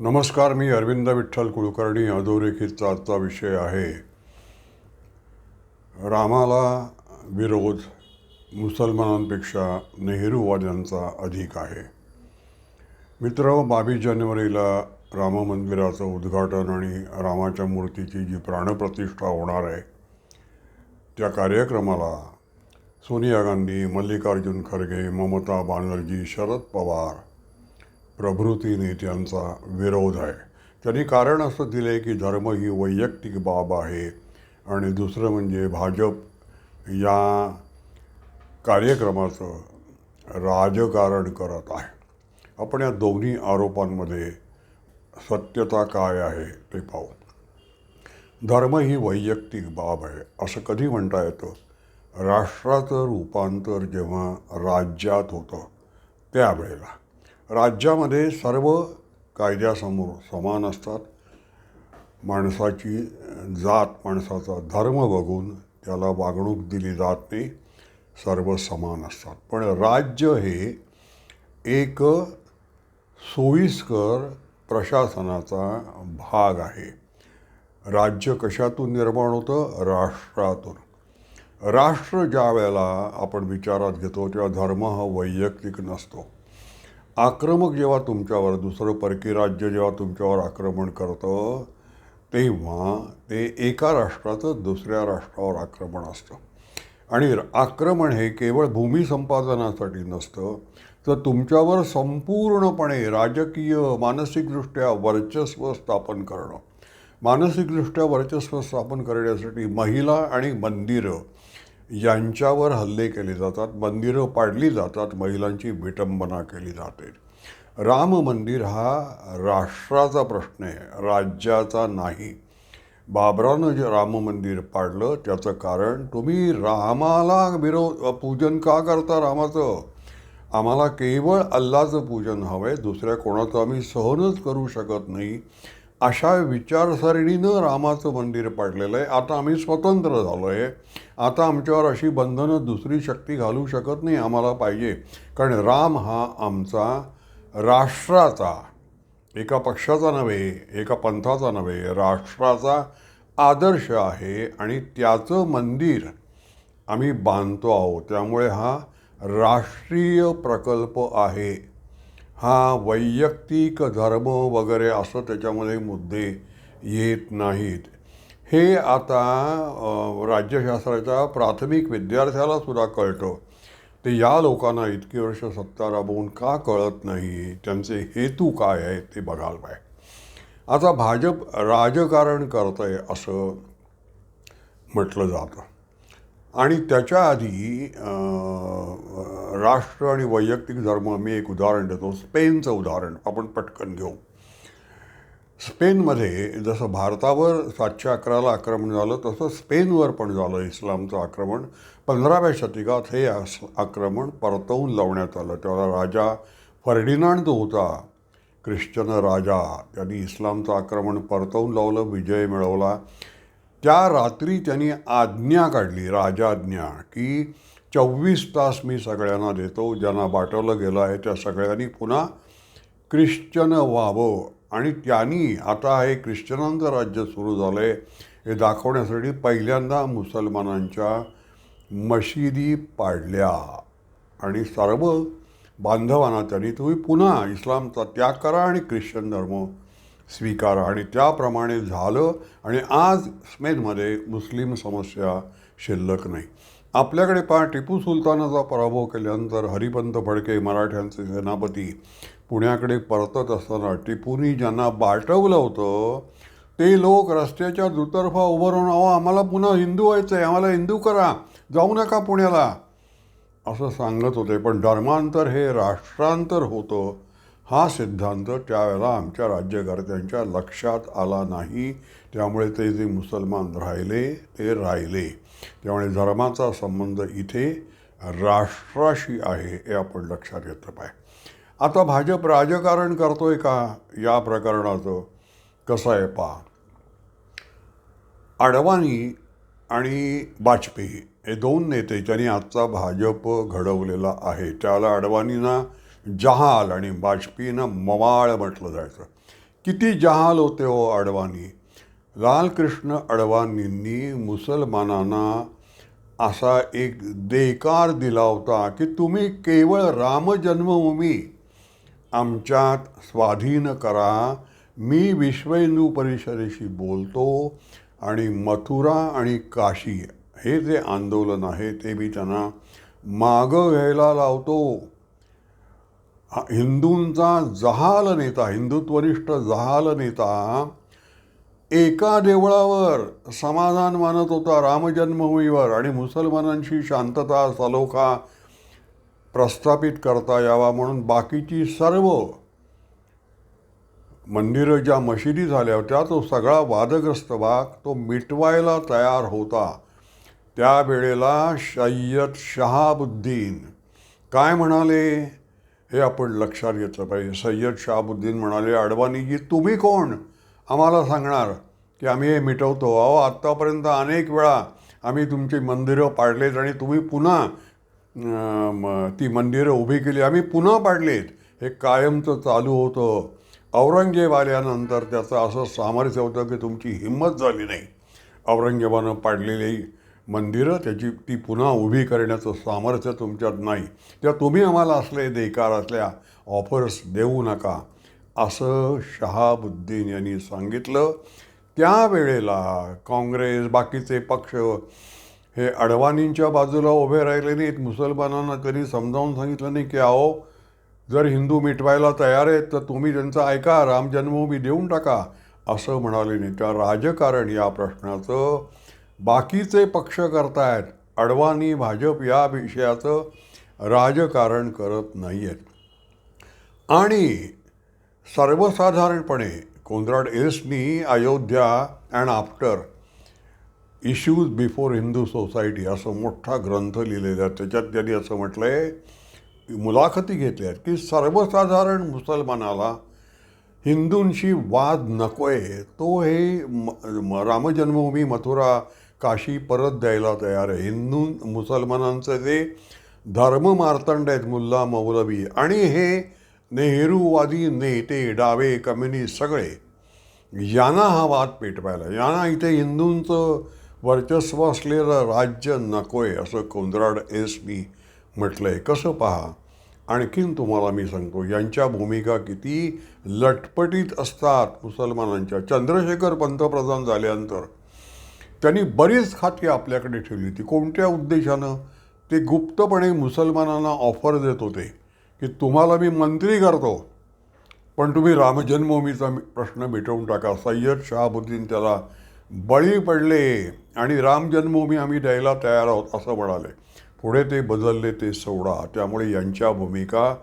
नमस्कार मी अरविंद विठ्ठल कुलकर्णी अधोरेखितचा आजचा विषय आहे. रामाला विरोध मुसलमानांपेक्षा नेहरूवाद्यांचा अधिक आहे. मित्र बावीस जानेवारीला राम मंदिराचं उद्घाटन आणि रामाच्या मूर्तीची जी प्राणप्रतिष्ठा होणार आहे त्या कार्यक्रमाला सोनिया गांधी मल्लिकार्जुन खरगे ममता बॅनर्जी शरद पवार प्रभृती नेत्यांचा विरोध आहे. त्यांनी कारण असं दिलं आहे की धर्म ही वैयक्तिक बाब आहे. आणि दुसरं म्हणजे भाजप या कार्यक्रमाचं राजकारण करत आहे. आपण या दोन्ही आरोपांमध्ये सत्यता काय आहे ते पाहू. धर्म ही वैयक्तिक बाब आहे असं कधी म्हणता येतं? राष्ट्राचं रूपांतर जेव्हा राज्यात होतं त्यावेळेला. राज्यामध्ये सर्व कायद्यासमोर समान असतात. माणसाची जात माणसाचा धर्म बघून त्याला वागणूक दिली जात नाही. सर्व समान असतात. पण राज्य हे एक सोयीस्कर प्रशासनाचा भाग आहे. राज्य कशातून निर्माण होतं? राष्ट्रातून. राष्ट्र ज्या वेळेला आपण विचारात घेतो तेव्हा धर्म हा वैयक्तिक नसतो. आक्रमक जेव्हा तुमच्यावर दुसरं परकी राज्य जेव्हा तुमच्यावर आक्रमण करतं तेव्हा ते एका राष्ट्राचं दुसऱ्या राष्ट्रावर आक्रमण असतं. आणि आक्रमण हे केवळ भूमी संपादनासाठी नसतं तर तुमच्यावर संपूर्णपणे राजकीय मानसिकदृष्ट्या वर्चस्व स्थापन करणं. मानसिकदृष्ट्या वर्चस्व स्थापन करण्यासाठी महिला आणि मंदिरं यांच्यावर हल्ले केले जातात मंदिरं पाडली जातात महिलांची विटंबना केली जाते. राम मंदिर हा राष्ट्राचा प्रश्न आहे राज्याचा नाही. बाबरानं जे राम मंदिर पाडलं त्याचं कारण तुम्ही रामाला विरोध पूजन का करता रामाचं? आम्हाला केवळ अल्लाचं पूजन हवं आहे दुसऱ्या कोणाचं आम्ही सहनच करू शकत नाही. अशा विचारसरणीनं रामाचं मंदिर पाडलेलं आहे आता आम्ही स्वतंत्र झालो आहे आता आमच्यावर अशी बंधनं दुसरी शक्ती घालू शकत नाही आम्हाला पाहिजे. कारण राम हा आमचा राष्ट्राचा एका पक्षाचा नव्हे एका पंथाचा नव्हे राष्ट्राचा आदर्श आहे आणि त्याचं मंदिर आम्ही बांधतो आहोत. त्यामुळे हा राष्ट्रीय प्रकल्प आहे. हा वैयक्तिक धर्म वगैरे असं त्याच्यामध्ये मुद्दे येत नाहीत. हे आता राज्यशास्त्राच्या प्राथमिक विद्यार्थ्याला सुद्धा कळतं. ते या लोकांना इतकी वर्ष सत्ता राबवून का कळत नाही? त्यांचे हेतू काय आहेत ते बघायला पाहिजे. आता भाजप राजकारण करत आहे असं म्हटलं जातं. आणि त्याच्या आधी राष्ट्र आणि वैयक्तिक धर्म मी एक उदाहरण देतो स्पेनचं उदाहरण आपण पटकन घेऊ. स्पेनमध्ये जसं भारतावर सातशे अकराला आक्रमण झालं तसं स्पेनवर पण झालं इस्लामचं आक्रमण. पंधराव्या शतकात हे आस- आक्रमण परतवून लावण्यात आलं. त्याला राजा फर्डिनांड जो होता ख्रिश्चन राजा त्यांनी इस्लामचं आक्रमण परतवून लावलं विजय मिळवला. त्या रात्री त्यांनी आज्ञा काढली राजाज्ञा की चोवीस तास मी सगळ्यांना देतो ज्यांना बाटवलं गेलं आहे त्या सगळ्यांनी पुन्हा ख्रिश्चन व्हावं. आणि त्यांनी आता हे ख्रिश्चनांचं राज्य सुरू झालं आहे हे दाखवण्यासाठी पहिल्यांदा मुसलमानांच्या मशिदी पाडल्या. आणि सर्व बांधवांना त्यांनी तुम्ही पुन्हा इस्लामचा त्याग करा आणि ख्रिश्चन धर्म स्वीकारा. आणि त्याप्रमाणे झालं आणि आज स्मेनमध्ये मुस्लिम समस्या शिल्लक नाही. आपल्याकडे पहा टिपू सुलतानाचा पराभव केल्यानंतर हरिपंत फडके मराठ्यांचे सेनापती पुण्याकडे परतत असताना टिपूनी ज्यांना बाटवलं होतं ते लोक रस्त्याच्या दुतर्फा उभं राहून अहो आम्हाला पुन्हा हिंदू व्हायचं आहे आम्हाला हिंदू करा जाऊ नका पुण्याला. असं सांगत होते. पण धर्मांतर हे राष्ट्रांतर होतं. हा सिद्धांत त्यावेळेला आमच्या राज्यकर्त्यांच्या लक्षात आला नाही. त्यामुळे ते जे मुसलमान राहिले ते राहिले. त्यामुळे धर्माचा संबंध इथे राष्ट्राशी आहे हे आपण लक्षात घेतलं पाहिजे. आता भाजप राजकारण करतोय का या प्रकरणाचं? कसं आहे पा अडवाणी आणि वाजपेयी हे दोन नेते ज्यांनी आजचा भाजप घडवलेला आहे त्याला अडवाणींना जहाल आणि वाजपेयीनं मवाळ म्हटलं जायचं. किती जहाल होते हो अडवाणी? लालकृष्ण अडवाणींनी मुसलमानांना असा एक देकार दिला होता की तुम्ही केवळ रामजन्मभूमी आमच्यात स्वाधीन करा. मी विश्व हिंदू परिषदेशी बोलतो आणि मथुरा आणि काशी हे जे आंदोलन आहे ते मी त्यांना मागं घ्यायला लावतो. हिंदूंचा जहाल नेता हिंदुत्वनिष्ठ जहाल नेता एका देवळावर समाधान मानत होता रामजन्मभूमीवर आणि मुसलमानांशी शांतता सलोखा प्रस्थापित करता यावा म्हणून बाकीची सर्व मंदिरं ज्या मशिदी झाल्या होत्या तो सगळा वादग्रस्त भाग तो मिटवायला तयार होता. त्यावेळेला शय्यद शहाबुद्दीन काय म्हणाले? हे आपण लक्षात घेतलं पाहिजे. सय्यद शहाबुद्दीन म्हणाले अडवाणीजी तुम्ही कोण? आम्हाला सांगणार की आम्ही हे मिटवतो. अहो आत्तापर्यंत अनेक वेळा आम्ही तुमची मंदिरं पाडलेत आणि तुम्ही पुन्हा ती मंदिरं उभी केली. आम्ही पुन्हा पाडलीत. हे कायमचं चालू होतं. औरंगजेब आल्यानंतर त्याचं असं सामर्थ्य होतं की तुमची हिंमत झाली नाही. औरंगजेबानं पाडलेली मंदिरं त्याची ती पुन्हा उभी करण्याचं सामर्थ्य तुमच्यात नाही. त्या तुम्ही आम्हाला असले देकार असल्या ऑफर्स देऊ नका असं शहाबुद्दीन यांनी सांगितलं. त्यावेळेला काँग्रेस बाकीचे पक्ष हे अडवाणींच्या बाजूला उभे राहिले नाहीत. मुसलमानांना कधी समजावून सांगितलं नाही की अहो जर हिंदू मिटवायला तयार आहेत तर तुम्ही त्यांचं ऐका राम जन्मभूमी देऊन टाका असं म्हणाले नाही. त्या राजकारण या प्रश्नाचं बाकीचे पक्ष करतायत. अडवाणी भाजप या विषयाचं राजकारण करत नाही आहेत आणि सर्वसाधारणपणे Koenraad एसनी Ayodhya and after issues before Hindu society असं मोठा ग्रंथ लिहिलेला आहे. त्याच्यात त्यांनी असं म्हटलं आहे मुलाखती घेतल्या आहेत की सर्वसाधारण मुसलमानाला हिंदूंशी वाद नको आहे तो हे म म- रामजन्मभूमी मथुरा काशी परत द्यायला तयार आहे. हिंदू मुसलमानांचं जे धर्म मार्तंड आहेत मुल्ला मौलवी आणि हे नेहरूवादी नेते डावे कम्युनिस्ट सगळे यांना हा वाद पेटवायला. यांना इथे हिंदूंचं वर्चस्व असलेलं राज्य नको आहे असं कोंद्राड एसनी म्हटलं आहे कसं पहा? आणखीन तुम्हाला मी सांगतो यांच्या भूमिका किती लटपटीत असतात मुसलमानांच्या. चंद्रशेखर पंतप्रधान झाल्यानंतर त्यांनी बरीच खाती आपल्याकडे ठेवली होती. कोणत्या उद्देशानं? ते गुप्तपणे मुसलमानांना ऑफर देत होते की तुम्हाला मी मंत्री करतो. पण तुम्ही रामजन्मभूमीचा प्रश्न मिटवून टाका. सय्यद शहाबुद्दीन त्याला बळी पडले आणि राम जन्मभूमी आम्ही द्यायला तयार आहोत असं म्हणाले. पुढे ते बदलले ते सोडा. त्यामुळे यांच्या भूमिका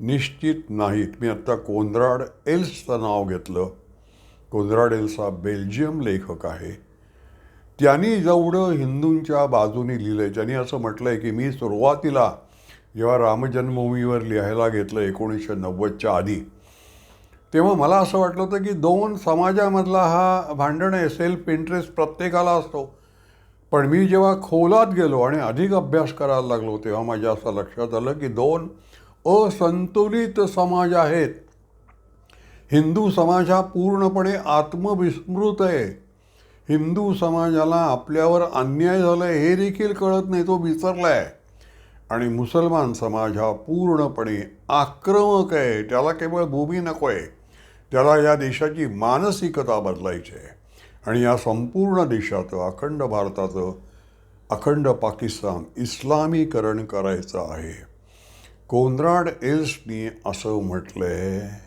निश्चित नाहीत. मी आत्ता कोंद्राड एल्सचं नाव घेतलं. कोंद्राड एल्स हा बेल्जियम लेखक आहे. त्यांनी जेवढं हिंदूंच्या बाजूने लिहिलं आहे ज्यांनी असं म्हटलं आहे की मी सुरुवातीला जेव्हा रामजन्मभूमीवर लिहायला घेतलं एकोणीसशे नव्वदच्या आधी तेव्हा मला असं वाटलं होतं की दोन समाजामधला हा भांडण आहे सेल्फ इंटरेस्ट प्रत्येकाला असतो. पण मी जेव्हा खोलात गेलो आणि अधिक अभ्यास करायला लागलो तेव्हा माझ्या असं लक्षात आलं की दोन असंतुलित समाज आहेत. हिंदू समाज हा पूर्णपणे आत्मविस्मृत आहे. हिंदू समाजाला आपल्यावर अन्याय झाला आहे हे देखील कळत नाही तो विसरला आहे आणि मुसलमान समाज हा पूर्णपणे आक्रमक आहे. त्याला केवळ भूमी नको आहे त्याला या देशाची मानसिकता बदलायची आहे. आणि या संपूर्ण देशाचं अखंड भारताचं अखंड पाकिस्तान इस्लामीकरण करायचं आहे. कोंद्राड एल्सनी असं म्हटलं आहे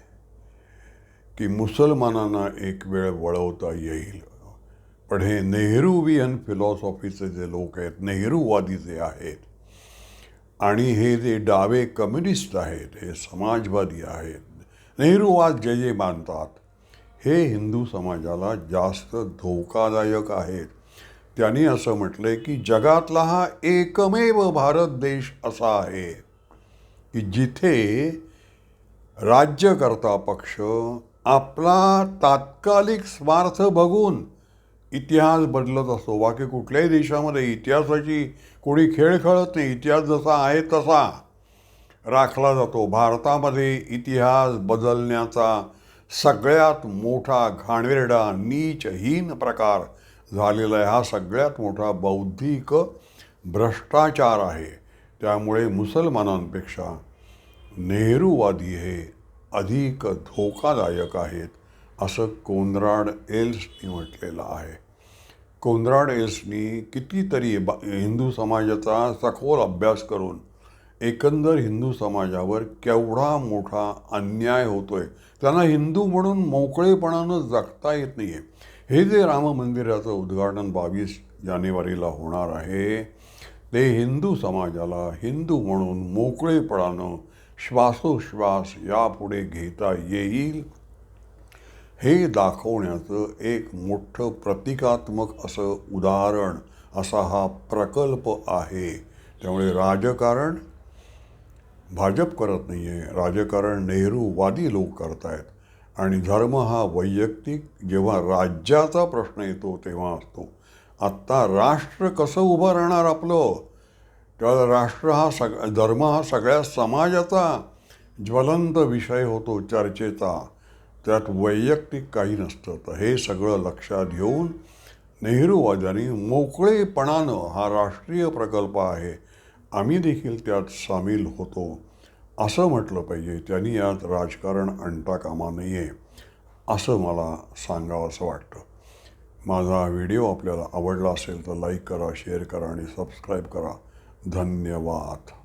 की मुसलमानांना एक वेळ वळवता येईल. पण हे नेहरूवियन फिलॉसॉफीचे जे लोक आहेत नेहरूवादी जे आहेत आणि हे जे डावे कम्युनिस्ट आहेत हे समाजवादी आहेत नेहरूवाद जे जे मानतात हे हिंदू समाजाला जास्त धोकादायक आहेत. त्यांनी असं म्हटलंय की जगातला हा एकमेव भारत देश असा आहे की जिथे राज्यकर्ता पक्ष आपला तात्कालिक स्वार्थ बघून इतिहास बदलत असतो. बाकी कुठल्याही देशामध्ये इतिहासाची कोणी खेळ खेळत नाही. इतिहास जसा आहे तसा राखला जातो. भारतामध्ये इतिहास बदलण्याचा सगळ्यात मोठा घाणेरडा नीचहीन प्रकार झालेला आहे. हा सगळ्यात मोठा बौद्धिक भ्रष्टाचार आहे. त्यामुळे मुसलमानांपेक्षा नेहरूवादी हे अधिक धोकादायक आहेत. असं कोनराड एल्सनी म्हटलेलं आहे. कोनराड एल्सनी कितीतरी बा हिंदू समाजाचा सखोल अभ्यास करून एकंदर हिंदू समाजावर केवढा मोठा अन्याय होतो आहे त्यांना हिंदू म्हणून मोकळेपणानं जगता येत नाही आहे हे जे राम मंदिराचं उद्घाटन बावीस जानेवारीला होणार आहे ते हिंदू समाजाला हिंदू म्हणून मोकळेपणानं श्वासोश्वास यापुढे घेता येईल हे दाखवण्याचं एक मोठं प्रतिकात्मक असं उदाहरण असा हा प्रकल्प आहे. त्यामुळे राजकारण भाजप करत नाही आहे राजकारण नेहरूवादी लोक करत आहेत आणि धर्म हा वैयक्तिक जेव्हा राज्याचा प्रश्न येतो तेव्हा असतो. आत्ता राष्ट्र कसं उभं राहणार आपलं? तेव्हा राष्ट्र हा सग धर्म हा सगळ्या समाजाचा ज्वलंत विषय होतो चर्चेचा. त्यात वैयक्तिक काही नसतं. तर हे सगळं लक्षात घेऊन नेहरूवाद्यांनी मोकळेपणानं हा राष्ट्रीय प्रकल्प आहे. आम्ही देखील त्यात सामील होतो. असं म्हटलं पाहिजे. त्यांनी यात राजकारण आणता कामा नाही असं मला सांगावं असं वाटतं. माझा व्हिडिओ आपल्याला आवडला असेल तर लाईक करा शेअर करा आणि सबस्क्राईब करा. धन्यवाद.